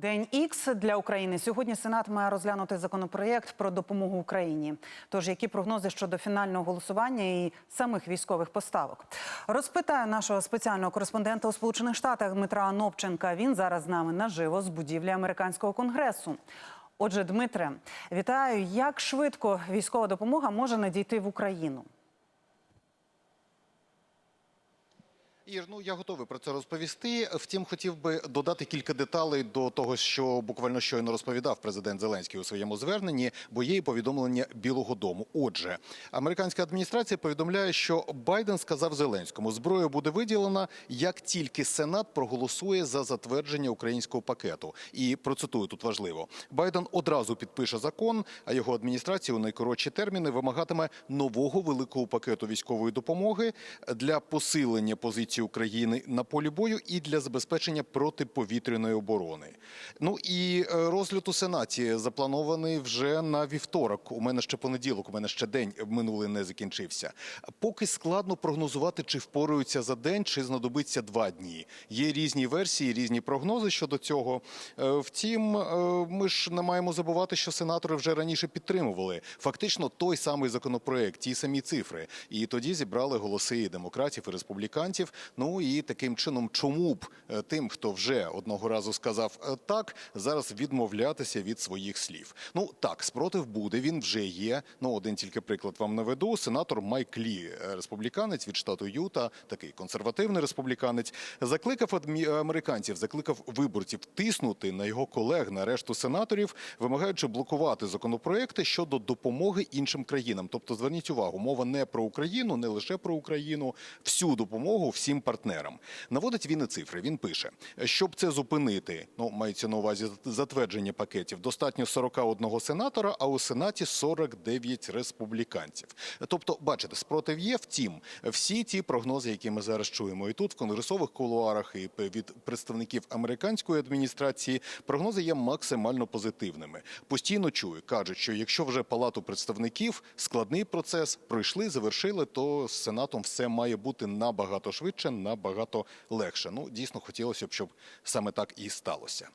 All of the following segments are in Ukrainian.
День Ікс для України. Сьогодні Сенат має розглянути законопроєкт про допомогу Україні. Тож, які прогнози щодо фінального голосування і самих військових поставок? Розпитаю нашого спеціального кореспондента у Сполучених Штатах Дмитра Анопченка. Він зараз з нами наживо з будівлі американського конгресу. Отже, Дмитре, вітаю. Як швидко військова допомога може надійти в Україну? Ір, ну я готовий про це розповісти. Втім, хотів би додати кілька деталей до того, що буквально щойно розповідав президент Зеленський у своєму зверненні, бо є і повідомлення Білого Дому. Отже, американська адміністрація повідомляє, що Байден сказав Зеленському, зброя буде виділена, як тільки Сенат проголосує за затвердження українського пакету. І процитую тут важливо: Байден одразу підпише закон, а його адміністрація у найкоротші терміни вимагатиме нового великого пакету військової допомоги для посилення позиції України на полі бою і для забезпечення протиповітряної оборони. Ну і е, розгляд у сенаті запланований вже на вівторок. У мене ще понеділок, у мене ще день минулий не закінчився. Поки складно прогнозувати, чи впораються за день, чи знадобиться два дні. Є різні версії, різні прогнози щодо цього. Е, Втім, е, ми ж не маємо забувати, що сенатори вже раніше підтримували фактично той самий законопроект, ті самі цифри. І тоді зібрали голоси і демократів і республіканців. Ну і таким чином, чому б е, тим, хто вже одного разу сказав е, так, зараз відмовлятися від своїх слів. Ну так, спротив буде. Він вже є. Ну один тільки приклад вам наведу. Сенатор Майк Лі, е, республіканець від штату Юта, такий консервативний республіканець, закликав американців, закликав виборців тиснути на його колег, на решту сенаторів, вимагаючи блокувати законопроекти щодо допомоги іншим країнам. Тобто, зверніть увагу, мова не про Україну, не лише про Україну, всю допомогу всім партнерам. Наводить він і цифри. Він пише, щоб це зупинити, ну мається на увазі затвердження пакетів. Достатньо 41 сенатора, а у сенаті 49 республіканців. Тобто, бачите, спротив є. Втім, всі ті прогнози, які ми зараз чуємо, і тут в конгресових кулуарах, і від представників американської адміністрації, прогнози є максимально позитивними. Постійно чую, кажуть, що якщо вже палату представників складний процес пройшли, завершили, то з сенатом все має бути набагато швидше, набагато легше. Ну дійсно хотілося б, щоб саме так і сталося.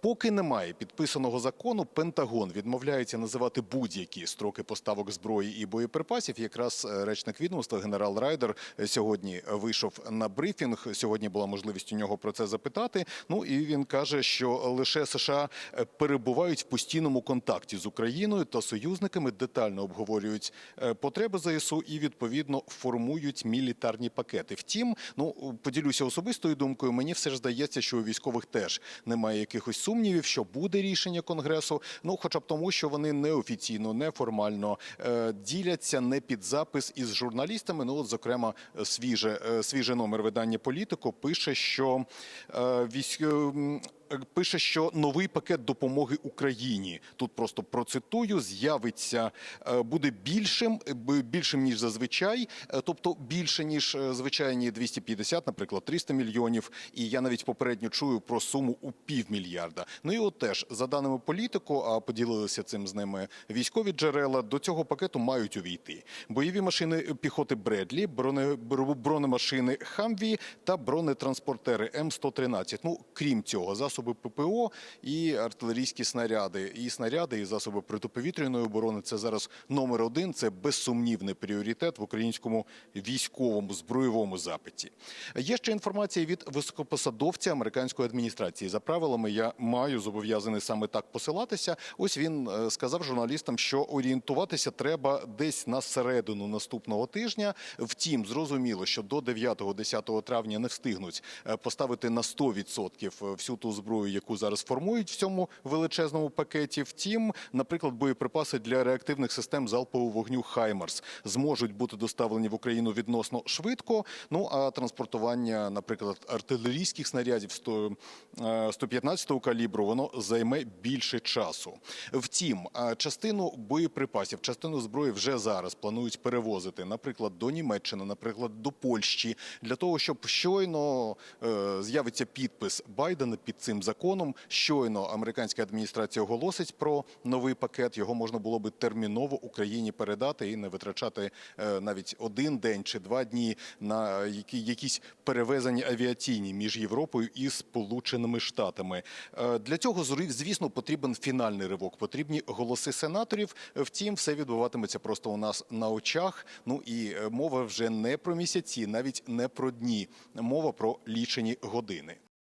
Поки немає підписаного закону, Пентагон відмовляється називати будь-які строки поставок зброї і боєприпасів. Якраз е, речник відомства генерал Райдер е, сьогодні вийшов на брифінг. Сьогодні була можливість у нього про це запитати. Ну і він каже, що лише США е, перебувають в постійному контакті з Україною та союзниками, детально обговорюють потреби ЗСУ і відповідно формують мілітарні пакети. Втім, ну поділюся особистою думкою. Мені все ж здається, що у військових теж немає якихось сумнівів, що буде рішення конгресу. Ну, хоча б тому, що вони неофіційно, неформально е, діляться не під запис із журналістами. Ну, от, зокрема, свіже е, свіже номер видання Політико пише, що е, військ... м, е, Пише, що новий пакет допомоги Україні тут просто процитую, з'явиться е, буде більшим, е, більшим ніж зазвичай, тобто більше ніж звичайні 250, наприклад, 300 мільйонів. І я навіть попередньо чую про суму у півмільярда. Ну і от теж за даними політику, а поділилися цим з ними військові джерела. До цього пакету мають увійти бойові машини піхоти Бредлі, броне бронемашини Хамві та бронетранспортери М113. Ну крім цього, засоби ППО і артилерійські снаряди, і снаряди, і засоби протиповітряної оборони. Це зараз номер один. Це безсумнівний пріоритет в українському військовому збройовому запиті. Є ще інформація від високопосадовця американської адміністрації. За правилами я маю зобов'язаний саме так посилатися. Ось він е, сказав журналістам, що орієнтуватися треба десь на середину наступного тижня. Втім, зрозуміло, що до 9-10 травня не встигнуть е, поставити на 100% всю ту зброю, яку зараз формують в цьому величезному пакеті. Втім, наприклад, боєприпаси для реактивних систем залпового вогню Хаймарс зможуть бути доставлені в Україну відносно швидко. Ну а транспортування, наприклад, артилерійських снарядів 100, е, 115-го калібру, воно займе більше часу. Втім, е, частину боєприпасів, частину зброї вже зараз планують перевозити, наприклад, до Німеччини, наприклад, до Польщі, для того, щоб щойно е, з'явиться підпис Байдена під цим цим законом. Щойно американська адміністрація оголосить про новий пакет. Його можна було би терміново Україні передати і не витрачати е, навіть один день чи два дні на які, якісь перевезення авіаційні між Європою і Сполученими Штатами. Е, Для цього звісно потрібен фінальний ривок. Потрібні голоси сенаторів. Втім, все відбуватиметься просто у нас на очах. Ну і е, мова вже не про місяці, навіть не про дні. Мова про лічені години.